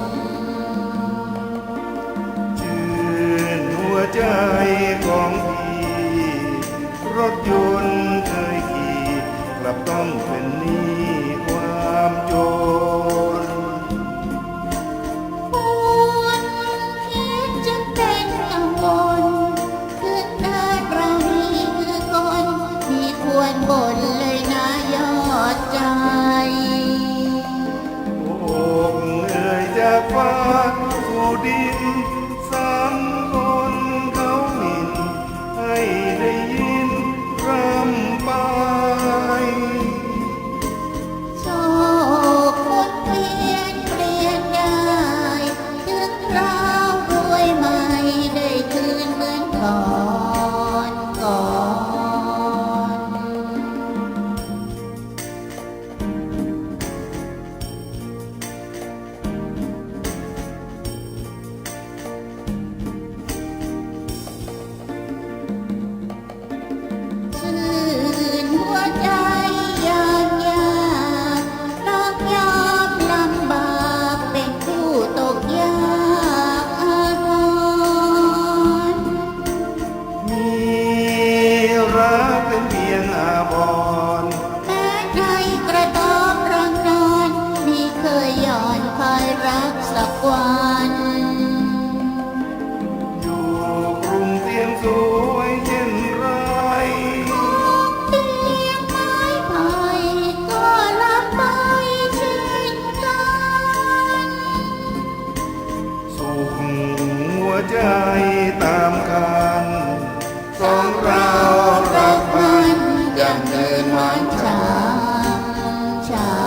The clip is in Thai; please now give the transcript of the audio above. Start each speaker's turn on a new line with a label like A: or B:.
A: นชื่นหัวใจ
B: ของพี่รถยน
A: ต์เคย
B: ขี่กลับต้อ
A: ง
B: เป็นนี้
A: bin Zann ตามกันของเรารักมัน
B: ยังเดินหวานช้าชา